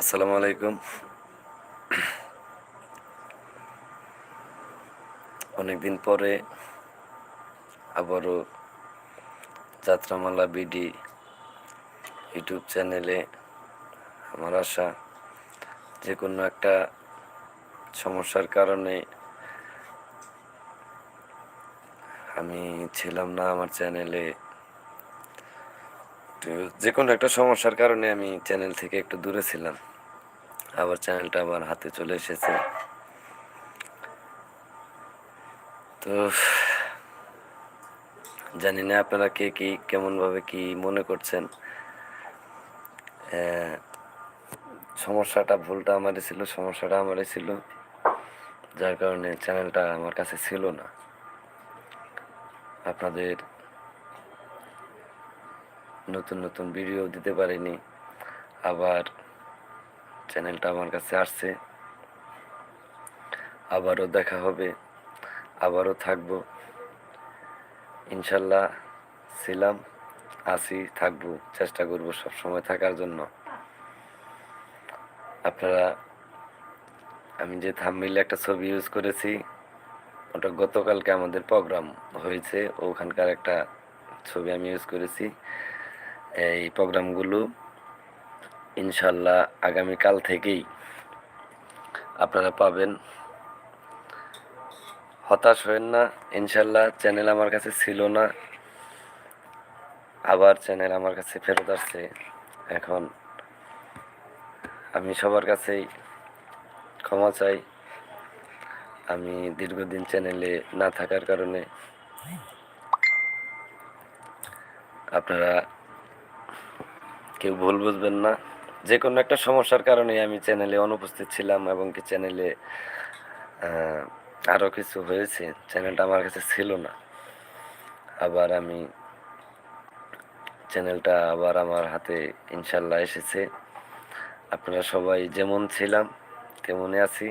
আসসালামু আলাইকুম। অনেকদিন পরে আবারও যাত্রামালা বিডি ইউটিউব চ্যানেলে আমার আশা, যে কোনো একটা সমস্যার কারণে আমি ছিলাম না আমার চ্যানেলে। তো যে কোনো একটা সমস্যার কারণে আমি চ্যানেল থেকে একটু দূরে ছিলাম। আবার চ্যানেলটা আবার হাতে চলে এসেছে। তো জানি না আপনারা কে কি, কেমনভাবে কি মনে করছেন। সমস্যাটা ভুলটা আমারই ছিল, সমস্যাটা আমারই ছিল, যার কারণে চ্যানেলটা আমার কাছে ছিল না। আপনাদের নতুন নতুন ভিডিও দিতে পারিনি। আবার চ্যানেলটা আমার কাছে আসছে। আবারও দেখা হবে। আবারও থাকব। ইনশাল্লাহ ছিলাম, আছি, থাকব। চেষ্টা করব সব সময় থাকার জন্য। আপনারা, আমি যে থাম্বিলে একটা ছবি ইউজ করেছি, ওটা গতকালকে আমাদের প্রোগ্রাম হয়েছে। ওখানকার একটা ছবি আমি ইউজ করেছি। এই প্রোগ্রামগুলো ইনশাল্লাহ আগামীকাল থেকেই আপনারা পাবেন। হতাশ হবেন না, ইনশাল্লাহ চ্যানেল আমার কাছে ছিল না, আবার চ্যানেল আমার কাছে ফেরত আসছে। এখন আমি সবার কাছেই ক্ষমা চাই। আমি দীর্ঘদিন চ্যানেলে না থাকার কারণে আপনারা কেউ ভুল বুঝবেন না। যে কোনো একটা সমস্যার কারণে আমি চ্যানেলে অনুপস্থিত ছিলাম এবং কি চ্যানেলে আরও কিছু হয়েছে। চ্যানেলটা আমার কাছে ছিল না। আবার আমি চ্যানেলটা আবার আমার হাতে ইনশাল্লাহ এসেছে। আপনারা সবাই যেমন ছিলাম, তেমনই আছি।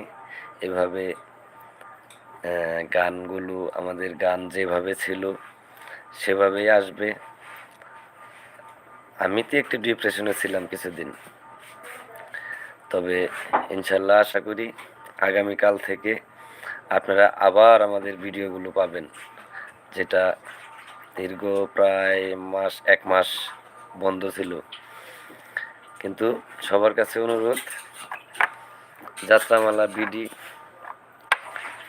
এভাবে গানগুলো, আমাদের গান যেভাবে ছিল, সেভাবেই আসবে। আমি তো একটু ডিপ্রেশনে ছিলাম কিছুদিন। তবে ইনশাল্লাহ আশা করি আগামীকাল থেকে আপনারা আবার আমাদের ভিডিওগুলো পাবেন, যেটা দীর্ঘ প্রায় মাস, এক মাস বন্ধ ছিল। কিন্তু সবার কাছে অনুরোধ, যাত্রামালা বিডি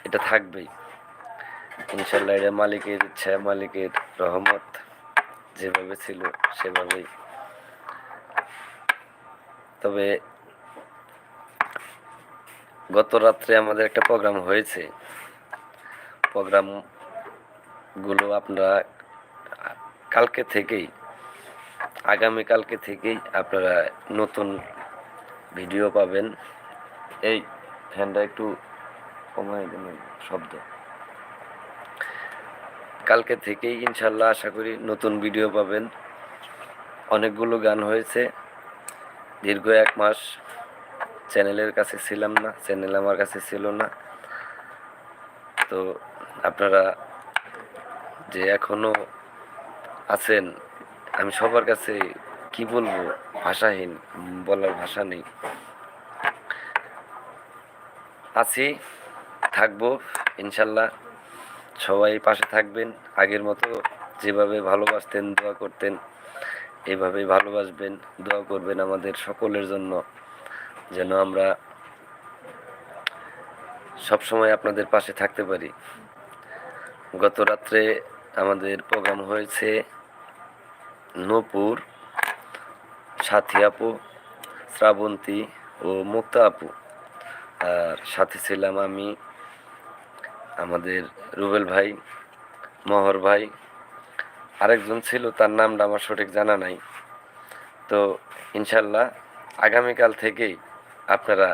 এটা থাকবেই। ইনশাল্লাহ এটা মালিকের ইচ্ছা, মালিকের রহমত। যেভাবে ছিল, সেভাবেই। তবে গত রাত্রে আমাদের একটা প্রোগ্রাম হয়েছে। প্রোগ্রামগুলো আপনারা কালকে থেকেই আগামী কালকে থেকেই আপনারা নতুন ভিডিও পাবেন। এই ফ্যানটা একটু কমাই দেন শব্দ। কালকে থেকেই ইনশাল্লাহ আশা করি নতুন ভিডিও পাবেন। অনেকগুলো গান হয়েছে। দীর্ঘ এক মাস চ্যানেলের কাছে ছিলাম না, চ্যানেল আমার কাছে ছিল না। তো আপনারা যে এখনও আছেন, আমি সবার কাছে কি বলব? ভাষাহীন, বলার ভাষা নেই। আছি, থাকব, ইনশাল্লাহ। সবাই পাশে থাকবেন, আগের মতো যেভাবে ভালোবাসতেন, দোয়া করতেন এইভাবেই ভালোবাসবেন, দোয়া করবেন আমাদের সকলের জন্য, যেন আমরা সব সময় আপনাদের পাশে থাকতে পারি। গত রাত্রে আমাদের প্রোগ্রাম হয়েছে নূপুর, সাথী আপু, শ্রাবন্তী ও মুক্তা আপু। আর সাথে ছিলাম আমি আমাদের রুবেল ভাই, মহর ভাই, আরেকজন ছিল, তার নামটা আমার সঠিক জানা নাই। তো ইনশাল্লাহ আগামীকাল থেকেই আপনারা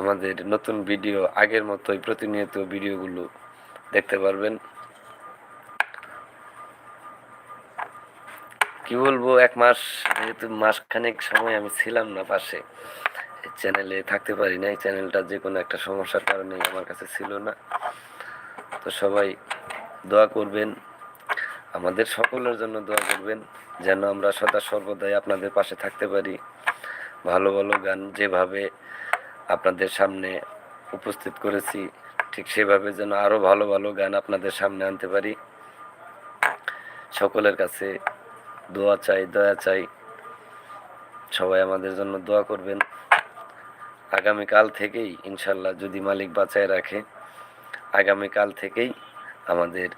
আমাদের নতুন ভিডিও, আগের মতোই প্রতিনিয়ত ভিডিওগুলো দেখতে পারবেন। কি বলব, এক মাস, যেহেতু মাসখানেক সময় আমি ছিলাম না পাশে চ্যানেলে থাকতে পারি না এই চ্যানেলটা যে কোনো একটা সমস্যার কারণে আমার কাছে ছিল না। তো সবাই দোয়া করবেন, আমাদের সকলের জন্য দোয়া করবেন, যেন আমরা সদা সর্বদাই আপনাদের পাশে থাকতে পারি। ভালো ভালো গান যেভাবে আপনাদের সামনে উপস্থিত করেছি, ঠিক সেভাবে যেন আরও ভালো ভালো গান আপনাদের সামনে আনতে পারি। সকলের কাছে দোয়া চাই, দয়া চাই। সবাই আমাদের জন্য দোয়া করবেন। আগামীকাল থেকেই ইনশাল্লাহ যদি মালিক বাঁচায় রাখে আগামীকাল থেকেই আমাদের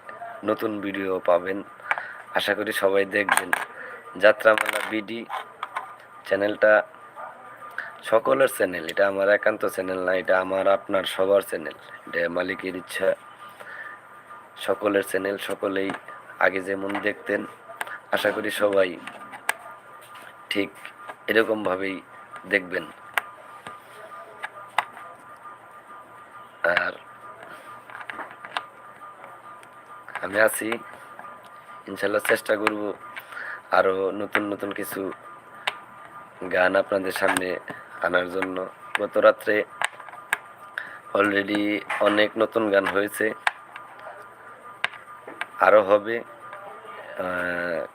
নতুন ভিডিও পাবেন। আশা করি সবাই দেখবেন। যাত্রামালা বিডি চ্যানেলটা সকলের চ্যানেল। এটা আমার একান্ত চ্যানেল না, এটা আমার আপনার সবার চ্যানেল। এটা মালিকের ইচ্ছা। সকলের চ্যানেল, সকলেই আগে যেমন দেখতেন, আশা করি সবাই ঠিক এরকমভাবেই দেখবেন। আর আমি আছি। ইনশাল্লাহ চেষ্টা করব আরও নতুন নতুন কিছু গান আপনাদের সামনে আনার জন্য। গত রাত্রে অলরেডি অনেক নতুন গান হয়েছে। আরও হবে।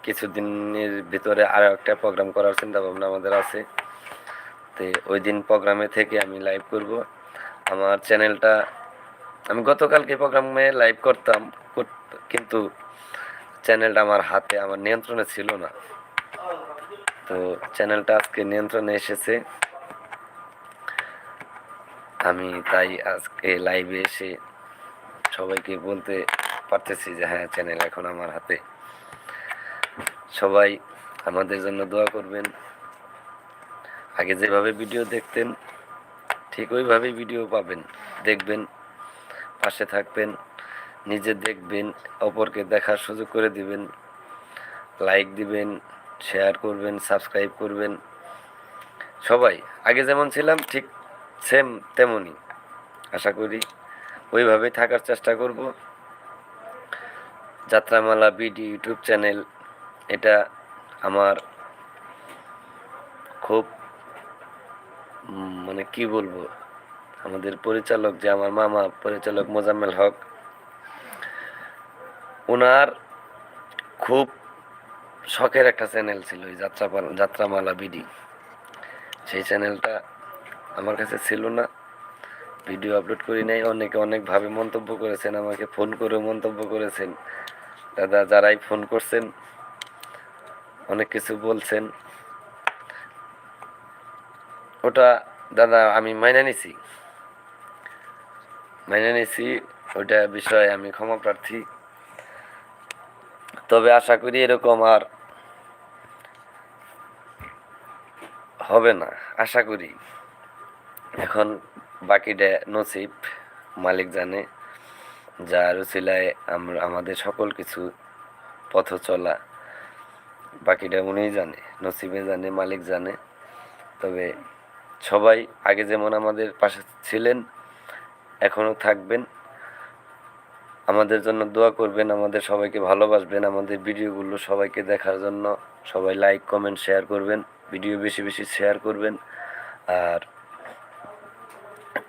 কিছুদিনের ভিতরে আরও একটা প্রোগ্রাম করার চিন্তা ভাবনা আমাদের আছে। তো ওই দিন প্রোগ্রামে থেকে আমি লাইভ করব। আমার চ্যানেলটা আমি গতকালকে প্রোগ্রামে লাইভ করতাম। কর- কিন্তু চ্যানেলটা আমার হাতে, আমার নিয়ন্ত্রণে ছিল না। তো চ্যানেলটা আজকে নিয়ন্ত্রণে এসেছে। আমি তাই আজকে লাইভে এসে সবাইকে বলতে পারতেছি যে হ্যাঁ চ্যানেল এখন আমার হাতে। সবাই আমাদের জন্য দোয়া করবেন। আগে যেভাবে ভিডিও দেখতেন, ঠিক ওইভাবেই ভিডিও পাবেন। দেখবেন, পাশে থাকবেন। নিজে দেখবেন, অপরকে দেখার সুযোগ করে দিবেন লাইক দিবেন শেয়ার করবেন সাবস্ক্রাইব করবেন। সবাই, আগে যেমন ছিলাম, ঠিক সেম তেমনই। আশা করি ওইভাবেই থাকার চেষ্টা করব। যাত্রামালা বিডি ইউটিউব চ্যানেল, এটা আমার খুব মানে কি বলব, আমাদের পরিচালক যে আমার মামা, পরিচালক মোজাম্মেল হক ওনার খুব শখের একটা চ্যানেল ছিল ওই যাত্রা যাত্রামালা বিডি। সেই চ্যানেলটা আমার কাছে ছিল না। ভিডিও আপলোড করি নাই, অনেকে অনেকভাবে মন্তব্য করেছেন, আমাকে ফোন করে মন্তব্য করেছেন। দাদা, যারাই ফোন করছেন, অনেক কিছু বলছেন। ওটা দাদা, আমি মাইনে নিছি। মাইনে নিছি ওটা বিষয়ে আমি ক্ষমা প্রার্থী। তবে আশা করি এরকম আর হবে না, আশা করি। এখন বাকিটা নসিব, মালিক জানে, যার উচিলায় আমরা, আমাদের সকল কিছু পথ চলা। বাকিটা উনিই জানে, নসিবে জানে, মালিক জানে। তবে সবাই আগে যেমন আমাদের পাশে ছিলেন এখনও থাকবেন। আমাদের জন্য দোয়া করবেন, আমাদের সবাইকে ভালোবাসবেন, আমাদের ভিডিওগুলো সবাইকে দেখার জন্য সবাই লাইক কমেন্ট শেয়ার করবেন, ভিডিও বেশি বেশি শেয়ার করবেন। আর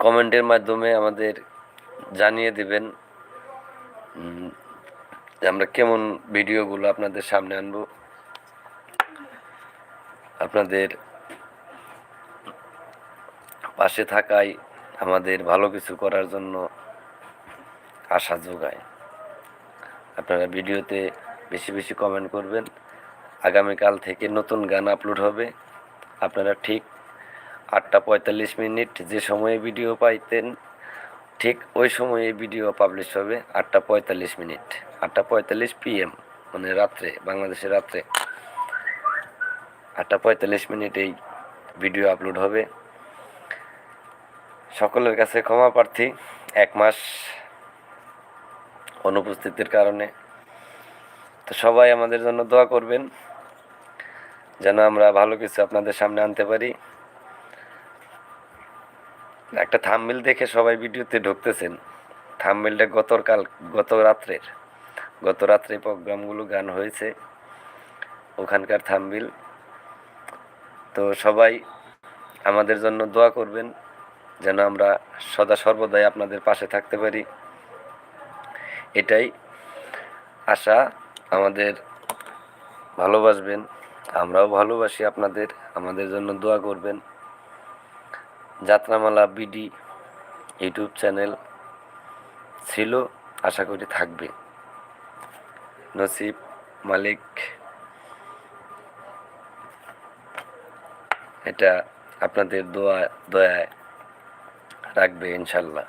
কমেন্টের মাধ্যমে আমাদের জানিয়ে দেবেন আমরা কেমন ভিডিওগুলো আপনাদের সামনে আনব। আপনাদের পাশে থাকাই আমাদের ভালো কিছু করার জন্য আশা যোগায়। আপনারা ভিডিওতে বেশি বেশি কমেন্ট করবেন। আগামীকাল থেকে নতুন গান আপলোড হবে। আপনারা ঠিক আটটা পঁয়তাল্লিশ মিনিট যে সময়ে ভিডিও পাইতেন, ঠিক ওই সময়ে ভিডিও পাবলিশ হবে আটটা পঁয়তাল্লিশ মিনিট। আটটা পঁয়তাল্লিশ পিএম মানে রাত্রে, বাংলাদেশের রাত্রে। আটটা পঁয়তাল্লিশ মিনিট এই ভিডিও আপলোড হবে। সকলের কাছে ক্ষমা প্রার্থী। এক মাস অনুপস্থিতির কারণে। তো সবাই আমাদের জন্য দোয়া করবেন, যেন আমরা ভালো কিছু আপনাদের সামনে আনতে পারি। একটা থাম্বেল দেখে সবাই ভিডিওতে ঢুকতেছেন। থাম্বেলটা গতকাল গত রাত্রের, গত রাত্রে প্রোগ্রামগুলো গান হয়েছে, ওখানকার থাম্বিল। তো সবাই আমাদের জন্য দোয়া করবেন, যেন আমরা সদা সর্বদাই আপনাদের পাশে থাকতে পারি। এটাই আশা। আমাদের ভালোবাসবেন, আমরাও ভালোবাসি আপনাদের, আমাদের জন্য দোয়া করবেন। যাত্রামালা বিডি ইউটিউব চ্যানেল ছিল, আশা করি থাকবে। নসিব মালিক, এটা আপনাদের দোয়া, দয়ায় রাখবে ইনশাল্লাহ।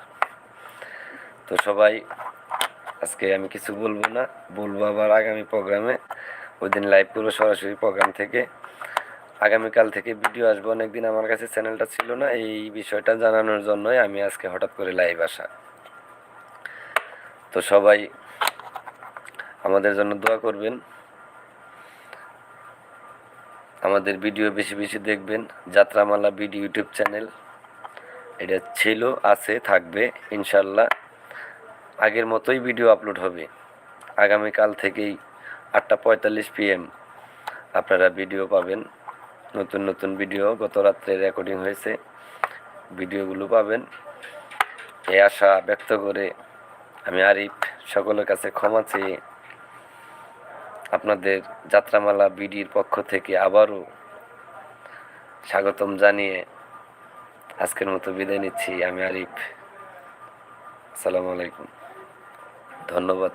তো সবাই আজকে আমি কিছু বলব না, বলব আবার আগামী প্রোগ্রামে ওই দিন লাইভ করব সরাসরি প্রোগ্রাম থেকে। আগামীকাল থেকে ভিডিও আসব, অনেকদিন আমার কাছে চ্যানেলটা ছিল না, এই বিষয়টা জানানোর জন্যই আমি আজকে হঠাৎ করে লাইভ আসা। তো সবাই আমাদের জন্য দোয়া করবেন। আমাদের ভিডিও বেশি বেশি দেখবেন। যাত্রামালা ভিডিও ইউটিউব চ্যানেল এটা ছিল, আছে, থাকবে, ইনশাল্লাহ। আগের মতোই ভিডিও আপলোড হবে। আগামীকাল থেকেই আটটা পঁয়তাল্লিশ পিএম আপনারা ভিডিও পাবেন। নতুন নতুন ভিডিও গত রাত্রে রেকর্ডিং হয়েছে। ভিডিওগুলো পাবেন। এই আশা ব্যক্ত করে আমি আরিফ সকলের কাছে ক্ষমা চেয়ে আপনাদের যাত্রামালা বিডির পক্ষ থেকে আবারও স্বাগতম জানিয়ে আজকের মতো বিদায় নিচ্ছি। আমি আরিফ, আসসালামু আলাইকুম। ধন্যবাদ।